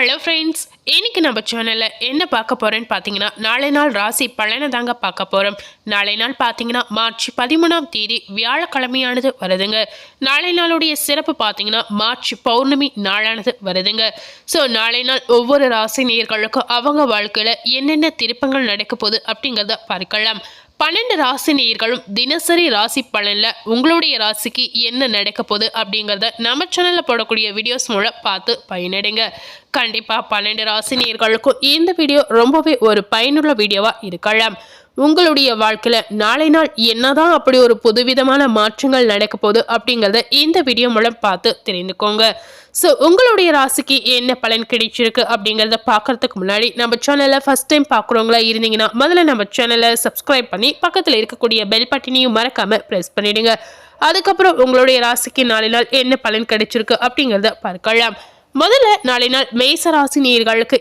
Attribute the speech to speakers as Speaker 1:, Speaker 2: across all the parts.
Speaker 1: Hello friends இன்றைக்கி நம்ம சேனலில் என்ன பார்க்க போகிறேன்னு பார்த்தீங்கன்னா நாளை நாள் ராசி பலனை தாங்க பார்க்க போகிறோம் நாளை நாள் பார்த்தீங்கன்னா மார்ச் பதிமூணாம் தேதி வியாழக்கிழமையானது வருதுங்க. நாளை நாளுடைய சிறப்பு பார்த்தீங்கன்னா மார்ச் பௌர்ணமி நாளானது வருதுங்க. ஸோ நாளை நாள் ஒவ்வொரு ராசி நேர்களுக்கும் அவங்க வாழ்க்கையில் என்னென்ன திருப்பங்கள் நடக்க போகுது அப்படிங்கிறத பார்க்கலாம். பன்னெண்டு ராசி நேயர்களும் தினசரி ராசி பலனில் உங்களுடைய ராசிக்கு என்ன நடக்க போகுது அப்படிங்கிறத நம்ம சேனலில் போடக்கூடிய வீடியோஸ் மூலம் பார்த்து பயனடைங்க. கண்டிப்பாக பன்னெண்டு ராசி நேயர்களுக்கும் இந்த வீடியோ ரொம்பவே ஒரு பயனுள்ள வீடியோவாக இருக்கலாம். உங்களுடைய வாழ்க்கையில் நாளை நாள் என்னதான் அப்படி ஒரு புதுவிதமான மாற்றங்கள் நடக்க போகுது அப்படிங்கிறத இந்த வீடியோ மூலம் பார்த்து தெரிந்துக்கோங்க. ஸோ உங்களுடைய ராசிக்கு என்ன பலன் கிடைச்சிருக்கு அப்படிங்கிறத பார்க்கறதுக்கு முன்னாடி நம்ம சேனலை ஃபஸ்ட் டைம் பார்க்குறவங்களா இருந்தீங்கன்னா முதல்ல நம்ம சேனலை சப்ஸ்கிரைப் பண்ணி பக்கத்தில் இருக்கக்கூடிய பெல் பட்டினையும் மறக்காமல் ப்ரெஸ் பண்ணிவிடுங்க அதுக்கப்புறம் உங்களுடைய ராசிக்கு நாளை நாள் என்ன பலன் கிடைச்சிருக்கு அப்படிங்கிறத பார்க்கலாம். முதல்ல நாளை நாள் மேச ராசி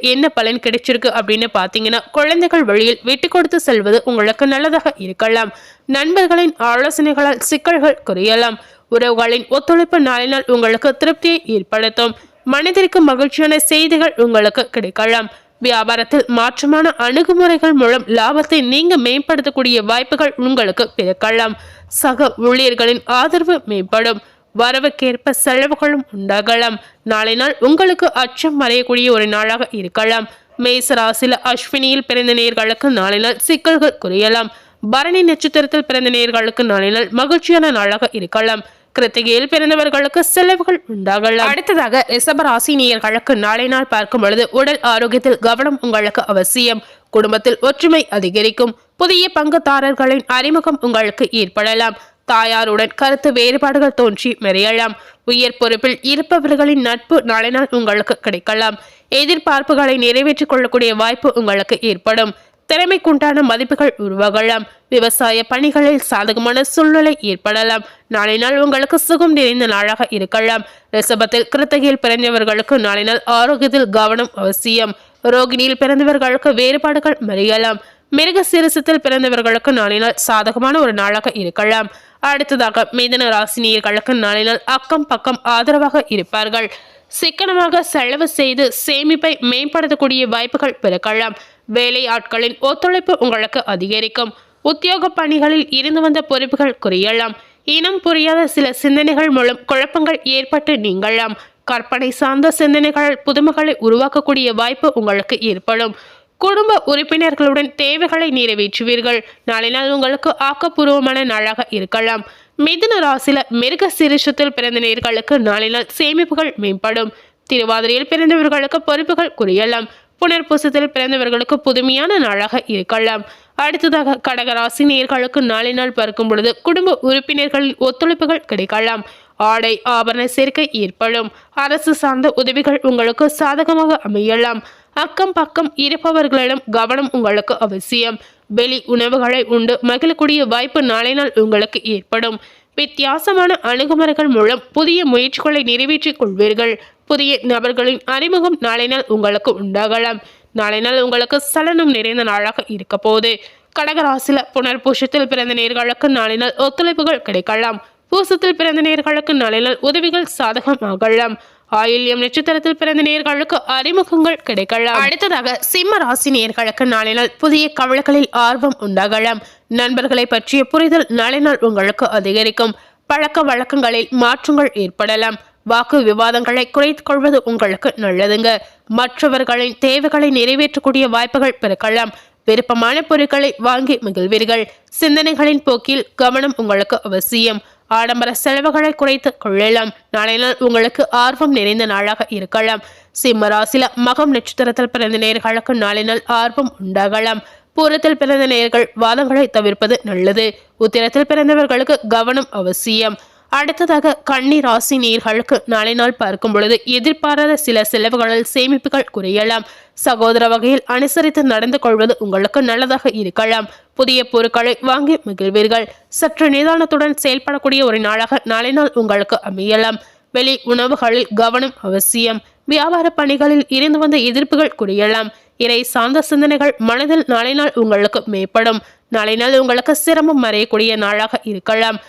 Speaker 1: என்ன பலன் கிடைச்சிருக்கு அப்படின்னு பார்த்தீங்கன்னா குழந்தைகள் வழியில் விட்டு கொடுத்து செல்வது உங்களுக்கு நல்லதாக இருக்கலாம். நண்பர்களின் ஆலோசனைகளால் சிக்கல்கள் குறையலாம். உறவுகளின் ஒத்துழைப்பு நாளை நாள் உங்களுக்கு திருப்தியை ஏற்படுத்தும். மனதிற்கு மகிழ்ச்சியான செய்திகள் உங்களுக்கு கிடைக்கலாம். வியாபாரத்தில் மாற்றமான அணுகுமுறைகள் மூலம் லாபத்தை நீங்க மேம்படுத்தக்கூடிய வாய்ப்புகள் உங்களுக்கு பிறக்கலாம். சக ஊழியர்களின் ஆதரவு மேம்படும். வரவுக்கேற்ப செலவுகளும் உண்டாகலாம். நாளை நாள் உங்களுக்கு அச்சம் மறையக்கூடிய ஒரு நாளாக இருக்கலாம். மேசராசில அஸ்வினியில் பிறந்த நேர்களுக்கு நாளை நாள் சிக்கல்கள் குறையலாம். பரணி நட்சத்திரத்தில் பிறந்த நேர்களுக்கு நாளை நாள் மகிழ்ச்சியான நாளாக இருக்கலாம். கிருத்திகையில் பிறந்தவர்களுக்கு செலவுகள் உண்டாகலாம். அடுத்ததாக ரிஷபராசி நேயர்களுக்கு நாளை நாள் பார்க்கும் பொழுது உடல் ஆரோக்கியத்தில் கவனம் உங்களுக்கு அவசியம். குடும்பத்தில் ஒற்றுமை அதிகரிக்கும். புதிய பங்குதாரர்களின் அறிமுகம் உங்களுக்கு ஏற்படலாம். தாயாருடன் கருத்து வேறுபாடுகள் தோன்றி மறையலாம். உயர் பொறுப்பில் இருப்பவர்களின் நட்பு நாளை நாள் உங்களுக்கு கிடைக்கலாம். எதிர்பார்ப்புகளை நிறைவேற்றிக் கொள்ளக்கூடிய வாய்ப்பு உங்களுக்கு ஏற்படும். திறமைக்குண்டான மதிப்புகள் உருவாகலாம். விவசாய பணிகளில் சாதகமான சூழ்நிலை ஏற்படலாம். நாளை நாள் உங்களுக்கு சுகம் நிறைந்த நாளாக இருக்கலாம். ரிசபத்தில் கிருத்தகையில் பிறந்தவர்களுக்கு நாளை நாள் ஆரோக்கியத்தில் கவனம் அவசியம். ரோகிணியில் பிறந்தவர்களுக்கு வேறுபாடுகள் மறியலாம். மிருக சிறுசத்தில் பிறந்தவர்களுக்கு நாளை நாள் சாதகமான ஒரு நாளாக இருக்கலாம். அடுத்ததாக மிதன ராசினியர்களுக்கு நாளினால் அக்கம் பக்கம் ஆதரவாக இருப்பார்கள். சிக்கனமாக செலவு செய்து சேமிப்பை மேம்படுத்தக்கூடிய வாய்ப்புகள் பிறக்கலாம் வேலை ஆட்களின் ஒத்துழைப்பு உங்களுக்கு அதிகரிக்கும். உத்தியோக பணிகளில் இருந்து வந்த பொறுப்புகள் குறையலாம். இனம் புரியாத சில சிந்தனைகள் மூலம் குழப்பங்கள் ஏற்பட்டு நீங்கலாம். கற்பனை சார்ந்த சிந்தனைகள் புதுமைகளை உருவாக்கக்கூடிய வாய்ப்பு உங்களுக்கு ஏற்படும். குடும்ப உறுப்பினர்களுடன் தேவைகளை நிறைவேற்றுவீர்கள். நாளை நாள் உங்களுக்கு ஆக்கப்பூர்வமான நாளாக இருக்கலாம். மிதுன ராசியில் மிருக சிறுஷத்தில் பிறந்த நேர்களுக்கு நாளை நாள் சேமிப்புகள் மேம்படும். திருவாதிரையில் பிறந்தவர்களுக்கு பொறுப்புகள் குறையலாம். புனர்பூசத்தில் பிறந்தவர்களுக்கு புதுமையான நாளாக இருக்கலாம். அடுத்ததாக கடகராசி நேர்களுக்கு நாளை நாள் பார்க்கும் பொழுது குடும்ப உறுப்பினர்களின் ஒத்துழைப்புகள் கிடைக்கலாம். ஆடை ஆபரண சேர்க்கை ஏற்படும். அரசு சார்ந்த உதவிகள் உங்களுக்கு சாதகமாக அமையலாம். அக்கம் பக்கம் இருப்பவர்களிடம் கவனம் உங்களுக்கு அவசியம். வெளி உணவுகளை உண்டு. மகிழக்கூடிய வாய்ப்பு நாளை நாள் உங்களுக்கு ஏற்படும். வித்தியாசமான அணுகுமுறைகள் மூலம் புதிய முயற்சிகளை நிறைவேற்றிக் கொள்வீர்கள். புதிய நபர்களின் அறிமுகம் நாளை நாள் உங்களுக்கு உண்டாகலாம். நாளை நாள் உங்களுக்கு சலனம் நிறைந்த நாளாக இருக்க போது கடகராசில புனர்பூஷத்தில் பிறந்த நேர்களுக்கு நாளை நாள் ஒத்துழைப்புகள் கிடைக்கலாம். பூசத்தில் பிறந்த நேர்களுக்கு நாளை நாள் உதவிகள் சாதகமாகலாம். ஆயில்யம் நட்சத்திரத்தில் பிறந்த நேர்களுக்கு அறிமுகங்கள் கிடைக்கலாம். அடுத்ததாக சிம்ம ராசி நேர்களுக்கு நாளை நாள் புதிய கவலைகளில் ஆர்வம் உண்டாகலாம். நண்பர்களை பற்றிய புரிதல் நாளை நாள் உங்களுக்கு அதிகரிக்கும். பழக்க வழக்கங்களில் மாற்றங்கள் ஏற்படலாம். வாக்கு விவாதங்களை குறைத்துக் கொள்வது உங்களுக்கு நல்லதுங்க. மற்றவர்களின் தேவைகளை நிறைவேற்றக்கூடிய வாய்ப்புகள் பிறக்கலாம். விருப்பமான பொருட்களை வாங்கி மகிழ்வீர்கள். சிந்தனைகளின் போக்கில் கவனம் உங்களுக்கு அவசியம். ஆடம்பர செலவுகளை குறைத்து கொள்ளலாம். நாளை நாள் உங்களுக்கு ஆர்வம் நிறைந்த நாளாக இருக்கலாம். சிம்மராசில மகம் நட்சத்திரத்தில் பிறந்த நேர்களுக்கு நாளை நாள் ஆர்வம் உண்டாகலாம். பூரத்தில் பிறந்த நேர்கள் வாதங்களை தவிர்ப்பது நல்லது. உத்திரத்தில் பிறந்தவர்களுக்கு கவனம் அவசியம். அடுத்ததாக கன்னி ராசி நேர்களுக்கு நாளை நாள் பார்க்கும் பொழுது எதிர்பாராத சில செலவுகளில் சேமிப்புகள் குறையலாம். சகோதர வகையில் அனுசரித்து நடந்து கொள்வது உங்களுக்கு நல்லதாக இருக்கலாம். புதிய பொருட்களை வாங்கி மகிழ்வீர்கள். சற்று நிதானத்துடன் செயல்படக்கூடிய ஒரு நாளாக நாளை நாள் உங்களுக்கு அமையலாம். வெளி உணவுகளில் கவனம் அவசியம். வியாபார பணிகளில் இருந்து வந்த எதிர்ப்புகள் குறையலாம். இறை சார்ந்த சிந்தனைகள் மனதில் நாளை நாள் உங்களுக்கு மேம்படும். நாளை நாள் உங்களுக்கு சிரமம் மறையக்கூடிய நாளாக இருக்கலாம்.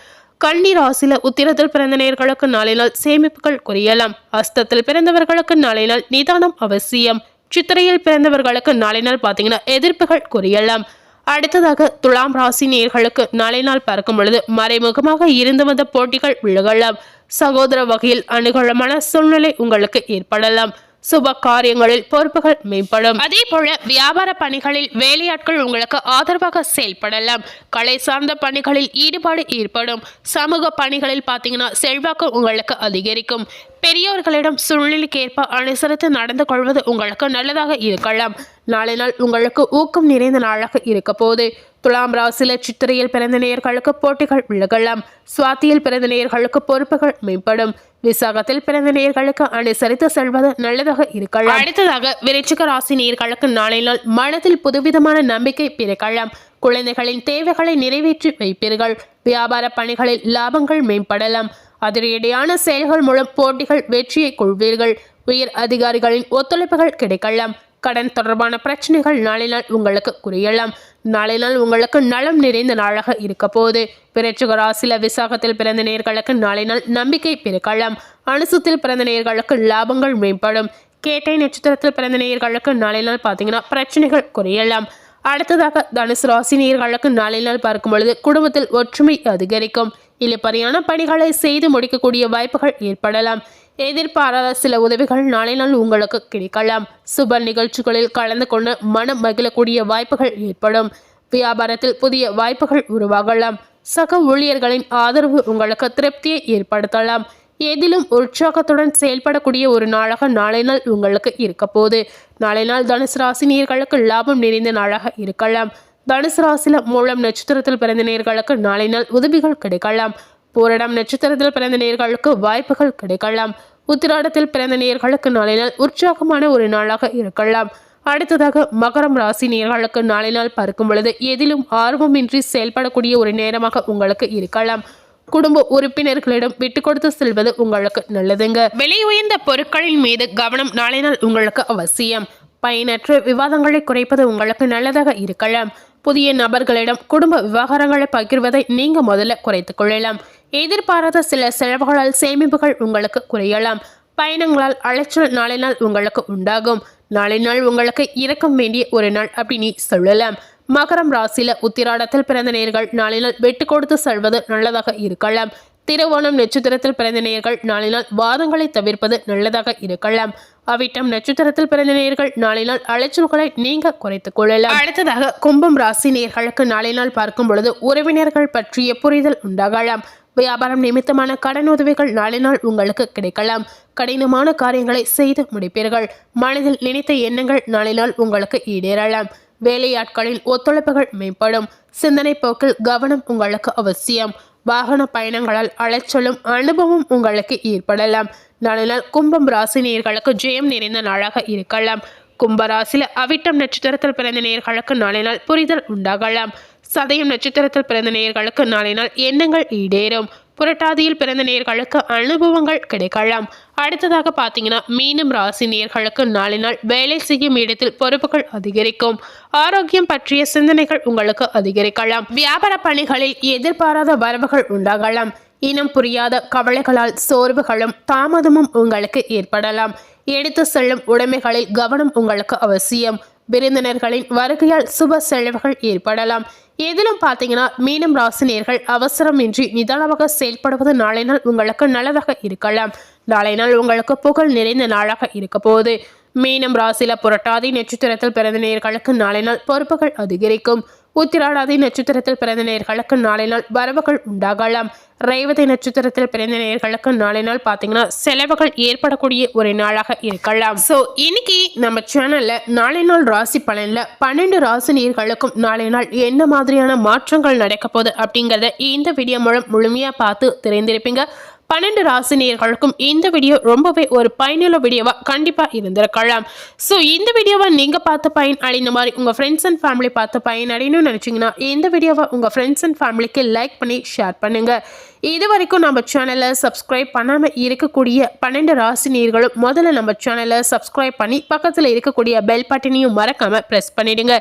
Speaker 1: கன்னி ராசியில உத்திரத்தில் பிறந்த நேர்களுக்கு நாளை நாள் சேமிப்புகள் குறையலாம். அஸ்தத்தில் பிறந்தவர்களுக்கு நாளை நாள் நிதானம் அவசியம். சித்திரையில் பிறந்தவர்களுக்கு நாளை நாள் பார்த்தீங்கன்னா எதிர்ப்புகள் குறையலாம். அடுத்ததாக துலாம் ராசி நேர்களுக்கு நாளை நாள் பார்க்கும் பொழுது மறைமுகமாக இருந்து வந்த போட்டிகள் விலகலாம். சகோதர வகையில் அனுகூலமான சூழ்நிலை உங்களுக்கு ஏற்படலாம். சுப காரியங்களில் பொறுப்புகள் மேம்படும். அதே போல வியாபார பணிகளில் வேலையாட்கள் உங்களுக்கு ஆதரவாக செயல்படலாம். கலை சார்ந்த பணிகளில் ஈடுபாடு ஏற்படும். சமூக பணிகளில் பார்த்தீங்கன்னா செல்வாக்கு உங்களுக்கு அதிகரிக்கும். பெரியோர்களிடம் சூழ்நிலைக்கேற்ப அனுசரித்து நடந்து கொள்வது உங்களுக்கு நல்லதாக இருக்கலாம். நாளை நாள் உங்களுக்கு ஊக்கம் நிறைந்த நாளாக இருக்க போது துலாம் ராசியில சித்திரையில் பிறந்த நேயர்களுக்கு போட்டிகள் விலகலாம். சுவாத்தியில் பிறந்த நேயர்களுக்கு பொறுப்புகள் மேம்படும். விசாகத்தில் பிறந்த நேர்களுக்கு அனுசரித்து செல்வது நல்லதாக இருக்கலாம். அடுத்ததாக விருச்சிக ராசி நேர்களுக்கு நாளை நாள் மனதில் புதுவிதமான நம்பிக்கை பிறக்கலாம். குழந்தைகளின் தேவைகளை நிறைவேற்றி வைப்பீர்கள். வியாபார பணிகளில் லாபங்கள் மேம்படலாம். அதிரடியான செயல்கள் மூலம் போட்டிகள் வெற்றியை கொள்வீர்கள். உயர் அதிகாரிகளின் ஒத்துழைப்புகள் கிடைக்கலாம். கடன் தொடர்பான பிரச்சனைகள். நாளை நாள் உங்களுக்கு குறையலாம். நாளை நாள் உங்களுக்கு நலம் நிறைந்த நாளாக இருக்க போது பிறச்சுக ராசில விசாகத்தில் பிறந்த நேர்களுக்கு நாளை நாள் நம்பிக்கை பெருக்கலாம். அனுசத்தில் பிறந்த நேர்களுக்கு லாபங்கள் மேம்படும். கேட்டை நட்சத்திரத்தில் பிறந்த நேர்களுக்கு நாளை நாள் பார்த்தீங்கன்னா பிரச்சனைகள் குறையலாம். அடுத்ததாக தனுசு ராசி நேர்களுக்கு நாளை நாள் பார்க்கும் பொழுது குடும்பத்தில் ஒற்றுமை அதிகரிக்கும். இழுப்பறியான பணிகளை செய்து முடிக்கக்கூடிய வாய்ப்புகள் ஏற்படலாம். எதிர்பாராத சில உதவிகள் நாளை நாள் உங்களுக்கு கிடைக்கலாம். சுப நிகழ்ச்சிகளில் கலந்து கொண்டு மனம் மகிழக்கூடிய வாய்ப்புகள் ஏற்படும். வியாபாரத்தில் புதிய வாய்ப்புகள் உருவாகலாம். சக ஊழியர்களின் ஆதரவு உங்களுக்கு திருப்தியை ஏற்படுத்தலாம். எதிலும் உற்சாகத்துடன் செயல்படக்கூடிய ஒரு நாளாக நாளை நாள் உங்களுக்கு இருக்க போது நாளை நாள் தனுசு ராசினியர்களுக்கு லாபம் நிறைந்த நாளாக இருக்கலாம். தனுசு ராசில மூலம் நட்சத்திரத்தில் பிறந்த நேர்களுக்கு நாளை நாள் உதவிகள் கிடைக்கலாம். பூரடம் நட்சத்திரத்தில் பிறந்த நேர்களுக்கு வாய்ப்புகள் கிடைக்கலாம். உத்திராடத்தில் பிறந்த நேர்களுக்கு நாளை நாள் உற்சாகமான ஒரு நாளாக இருக்கலாம். அடுத்ததாக மகரம் ராசி நேர்களுக்கு நாளை நாள் பார்க்கும் பொழுது எதிலும் ஆர்வமின்றி செயல்படக்கூடிய ஒரு நேரமாக உங்களுக்கு இருக்கலாம். குடும்ப உறுப்பினர்களிடம் விட்டு கொடுத்து செல்வது உங்களுக்கு நல்லதுங்க. விலை உயர்ந்த பொருட்களின் மீது கவனம் நாளை நாள் உங்களுக்கு அவசியம். பயனற்ற விவாதங்களை குறைப்பது உங்களுக்கு நல்லதாக இருக்கலாம். புதிய நபர்களிடம் குடும்ப விவகாரங்களை பகிர்வதை நீங்க முதல்ல குறைத்துக் கொள்ளலாம். எதிர்பாராத சில செலவுகளால் சேமிப்புகள் உங்களுக்கு குறையலாம். பயணங்களால் அலைச்சல் நாளை நாள் உங்களுக்கு உண்டாகும். நாளை நாள் உங்களுக்கு இறக்கம் வேண்டிய ஒரு நாள் அப்படின்னு சொல்லலாம். மகரம் ராசியில உத்திராடத்தில் பிறந்த நேர்கள் நாளை நாள் வெட்டு கொடுத்து செல்வது நல்லதாக இருக்கலாம். திருவோணம் நட்சத்திரத்தில் பிறந்த நேர்கள் நாளை நாள் வாதங்களை தவிர்ப்பது நல்லதாக இருக்கலாம். அவிட்டம் நட்சத்திரத்தில் பிறந்த நேர்கள் நாளை நாள் அலைச்சல்களை நீங்க குறைத்துக் கொள்ளலாம். அடுத்ததாக கும்பம் ராசி நேர்களுக்கு நாளை நாள் பார்க்கும் பொழுது உறவினர்கள் பற்றிய புரிதல் உண்டாகலாம். வியாபாரம் நிமித்தமான கடன் உதவிகள் நாளை நாள் உங்களுக்கு கிடைக்கலாம். கடினமான காரியங்களை செய்து முடிப்பீர்கள். மனதில் நினைத்த எண்ணங்கள் நாளை நாள் உங்களுக்கு ஈடேறலாம். வேலையாட்களின் ஒத்துழைப்புகள் மேம்படும். சிந்தனை போக்கில் கவனம் உங்களுக்கு அவசியம். வாகன பயணங்களால் அலைச்சலும் அனுபவம் உங்களுக்கு ஏற்படலாம். நாளை நாள் கும்பம் ராசி நேர்களுக்கு ஜெயம் நிறைந்த நாளாக இருக்கலாம். கும்பராசியில் அவிட்டம் நட்சத்திரத்தில் பிறந்த நேர்களுக்கு நாளை நாள் புரிதல் உண்டாகலாம். சதயம் நட்சத்திரத்தில் பிறந்த நேர்களுக்கு நாளை நாள் எண்ணங்கள் ஈடேறும். புரட்டாதியில் பிறந்த நேர்களுக்கு அனுபவங்கள் கிடைக்கலாம். அடுத்ததாக பார்த்தீங்கன்னா மீனம் ராசி நேர்களுக்கு நாளை நாள் வேலை செய்யும் இடத்தில் பொறுப்புகள் அதிகரிக்கும். ஆரோக்கியம் பற்றிய சிந்தனைகள் உங்களுக்கு அதிகரிக்கலாம். வியாபார பணிகளில் எதிர்பாராத வரவுகள் உண்டாகலாம். இனம் புரியாத கவலைகளால் சோர்வுகளும் தாமதமும் உங்களுக்கு ஏற்படலாம். எடுத்து செல்லும் உடைமைகளில் கவனம் உங்களுக்கு அவசியம். விருந்தினர்களின் வருகையால் சுப செலவுகள் ஏற்படலாம். எதிலும் பார்த்தீங்கன்னா மீனம் ராசினியர்கள் அவசரமின்றி நிதானமாக செயல்படுவது நாளை நாள் உங்களுக்கு நல்லதாக இருக்கலாம். நாளை நாள் உங்களுக்கு புகழ் நிறைந்த நாளாக இருக்க போகுது. மீனம் ராசியில புரட்டாதி நட்சத்திரத்தில் பிறந்த நேர்களுக்கு நாளை நாள் பொறுப்புகள் அதிகரிக்கும். உத்திராடாதி நட்சத்திரத்தில் பிறந்த நேர்களுக்கு நாளை நாள் வரவுகள் உண்டாகலாம். ரேவதி நட்சத்திரத்தில் பிறந்த நேர்களுக்கு நாளை நாள் பார்த்தீங்கன்னா செலவுகள் ஏற்படக்கூடிய ஒரு நாளாக இருக்கலாம். ஸோ இன்னைக்கு நம்ம சேனலில் நாளை நாள் ராசி பலனில் பன்னெண்டு ராசி நேர்களுக்கும் நாளை நாள் என்ன மாதிரியான மாற்றங்கள் நடக்க போகுது அப்படிங்கிறத இந்த வீடியோ மூலம் முழுமையாக பார்த்து தெரிந்திருப்பீங்க. பன்னெண்டு ராசினியர்களுக்கும் இந்த வீடியோ ரொம்பவே ஒரு பயனுள்ள வீடியோவாக கண்டிப்பாக இருந்திருக்கலாம். ஸோ இந்த வீடியோவை நீங்கள் பார்த்து பயன் அடைந்த மாதிரி உங்கள் ஃப்ரெண்ட்ஸ் அண்ட் ஃபேமிலி பார்த்து பயன் அடையணும்னு நினச்சிங்கன்னா இந்த வீடியோவை உங்கள் ஃப்ரெண்ட்ஸ் அண்ட் ஃபேமிலிக்கு லைக் பண்ணி ஷேர் பண்ணுங்கள் இது வரைக்கும் நம்ம சேனலை சப்ஸ்கிரைப் பண்ணாமல் இருக்கக்கூடிய பன்னெண்டு ராசி நீர்களும் முதல்ல நம்ம சேனலை சப்ஸ்கிரைப் பண்ணி பக்கத்தில் இருக்கக்கூடிய பெல் பட்டனையும் மறக்காமல் ப்ரெஸ் பண்ணிவிடுங்க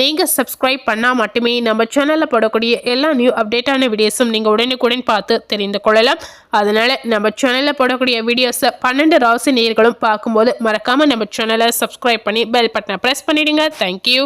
Speaker 1: நீங்கள் சப்ஸ்கிரைப் பண்ணால் மட்டுமே நம்ம சேனலில் போடக்கூடிய எல்லா நியூ அப்டேட்டான வீடியோஸும் நீங்கள் உடனுக்குடன் பார்த்து தெரிந்து கொள்ளலாம். அதனால் நம்ம சேனலில் போடக்கூடிய வீடியோஸை பன்னெண்டு ராசி நேர்களும் பார்க்கும்போது மறக்காமல் நம்ம சேனலை சப்ஸ்கிரைப் பண்ணி பெல் பட்டனை ப்ரெஸ் பண்ணிவிடுங்க தேங்க்யூ